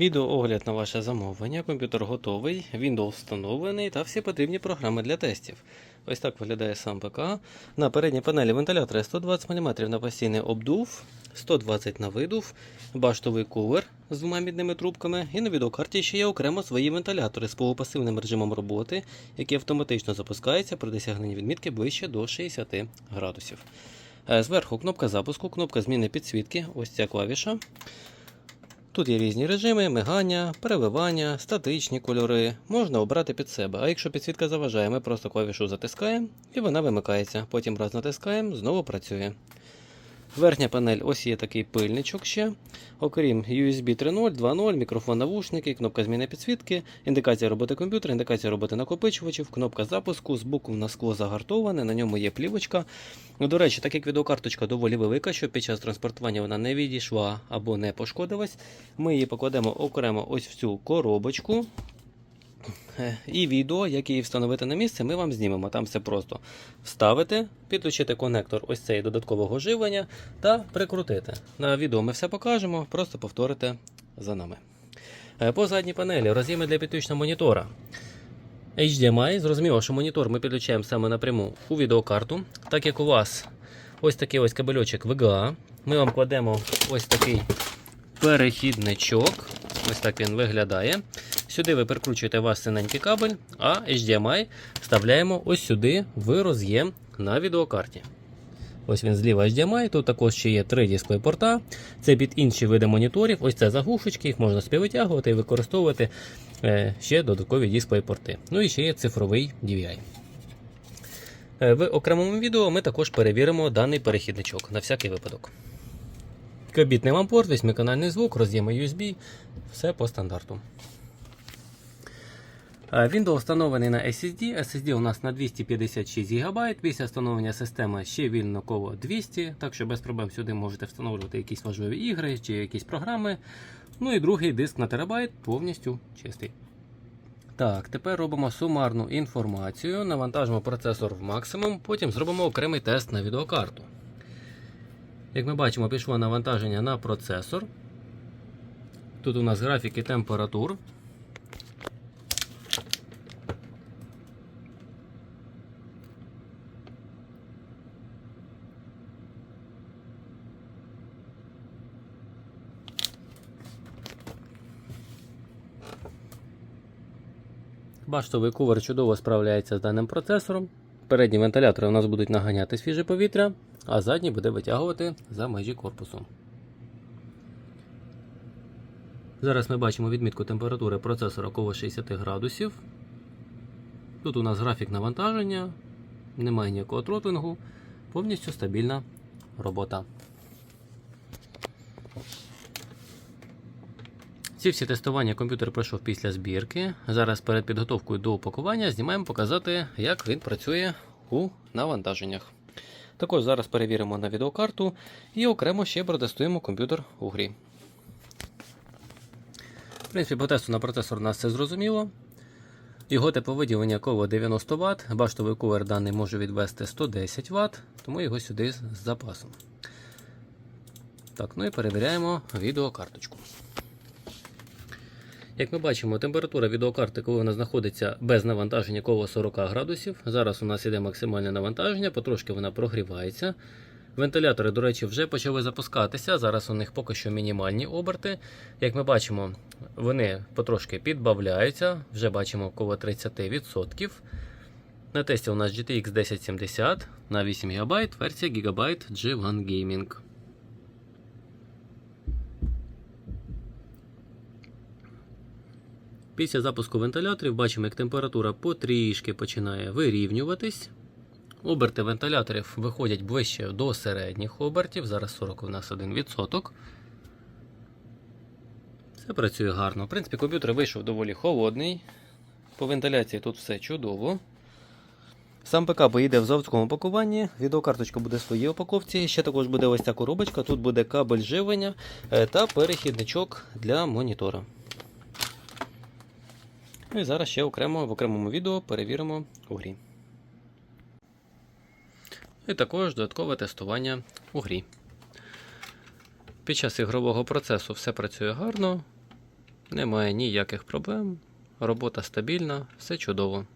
Відеоогляд на ваше замовлення. Комп'ютер готовий, Windows встановлений та всі потрібні програми для тестів. Ось так виглядає сам ПК. На передній панелі вентилятори 120 мм на постійний обдув, 120 на видув, баштовий кулер з двома мідними трубками. І на відеокарті ще є окремо свої вентилятори з полупасивним режимом роботи, які автоматично запускаються при досягненні відмітки ближче до 60 градусів. Е, Зверху кнопка запуску, кнопка зміни підсвітки, ось ця клавіша. Тут є різні режими, мигання, переливання, статичні кольори. Можна обрати під себе. А якщо підсвітка заважає, ми просто клавішу затискаємо і вона вимикається. Потім раз натискаємо, знову працює. Верхня панель, ось є такий пильничок ще. Окрім USB 3.0, 2.0, мікрофон навушники, кнопка зміни підсвітки, індикація роботи комп'ютера, індикація роботи накопичувачів, кнопка запуску, збоку на скло загартоване, на ньому є плівочка. Ну, До речі, так як відеокарточка доволі велика, щоб під час транспортування вона не відійшла або не пошкодилась, ми її покладемо окремо ось в цю коробочку. Е, І відео, як її встановити на місце, ми вам знімемо. Там все просто вставити, підключити конектор ось цей додаткового живлення та прикрутити. На відео ми все покажемо, просто повторите за нами. Е, По задній панелі роз'єми для підключення монітора. HDMI, зрозуміло, що монітор ми підключаємо саме напряму у відеокарту. Так як у вас ось такий ось кабельочок VGA, ми вам кладемо ось такий перехідничок. Ось так він виглядає. Сюди ви прикручуєте ваш синенький кабель, а HDMI вставляємо ось сюди в роз'єм на відеокарті. Ось він зліва HDMI, тут також ще є три дисплей порта. Це під інші види моніторів. Ось це заглушечки, їх можна співвитягувати і використовувати е, ще додаткові дисплей порти. Ну і ще є цифровий DVI. Е, В окремому відео ми також перевіримо даний перехідничок на всякий випадок. Кабітний лампорт, восьмиканальний звук, роз'єми USB, все по стандарту. Е, Windows встановлений на SSD. SSD у нас на 256 ГБ. Після встановлення системи ще вільно коло 200, так що без проблем сюди можете встановлювати якісь важливі ігри чи якісь програми. Ну і другий диск на терабайт повністю чистий. Так, тепер робимо сумарну інформацію, навантажимо процесор в максимум, потім зробимо окремий тест на відеокарту. Як ми бачимо, пішло навантаження на процесор. Тут у нас графіки температур. Баштовий кувер чудово справляється з даним процесором. Передні вентилятори у нас будуть наганяти свіже повітря, а задній буде витягувати за межі корпусу. Зараз ми бачимо відмітку температури процесора коло 60 градусів. Тут у нас графік навантаження, немає ніякого тротлингу, повністю стабільна робота. Ці всі тестування комп'ютер пройшов після збірки. Зараз перед підготовкою до упакування знімаємо показати, як він працює у навантаженнях. Також зараз перевіримо на відеокарту і окремо ще протестуємо комп'ютер у грі. В принципі, по тесту на процесор у нас все зрозуміло. Його тепловиділення коло 90 Вт, баштовий кулер даний може відвести 110 Вт, тому його сюди з запасом. Так, ну і перевіряємо відеокарточку. Як ми бачимо, температура відеокарти, коли вона знаходиться без навантаження коло 40 градусів. Зараз у нас іде максимальне навантаження, потрошки вона прогрівається. Вентилятори, до речі, вже почали запускатися. Зараз у них поки що мінімальні оберти. Як ми бачимо, вони потрошки підбавляються, вже бачимо коло 30%. На тесті у нас GTX 1070 на 8 ГБ, версія Gigabyte G1 Gaming. Після запуску вентиляторів бачимо, як температура потрішки починає вирівнюватись. Оберти вентиляторів виходять ближче до середніх обертів. Зараз 40 у нас 1%. Все працює гарно. В принципі, комп'ютер вийшов доволі холодний. По вентиляції тут все чудово. Сам ПК поїде в заводському пакуванні, відеокарточка буде в своїй упаковці. Ще також буде ось ця коробочка, тут буде кабель живлення е, та перехідничок для монітора. Ну і зараз ще окремо в окремому відео перевіримо у грі. І також додаткове тестування у грі. Під час ігрового процесу все працює гарно. Немає ніяких проблем. Робота стабільна, все чудово.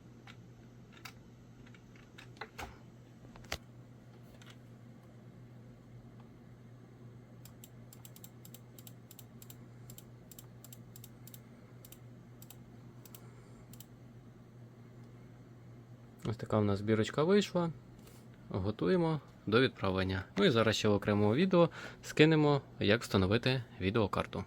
Ось така в нас збірочка вийшла. Готуємо до відправлення. Ну і зараз ще в окремому відео скинемо, як встановити відеокарту.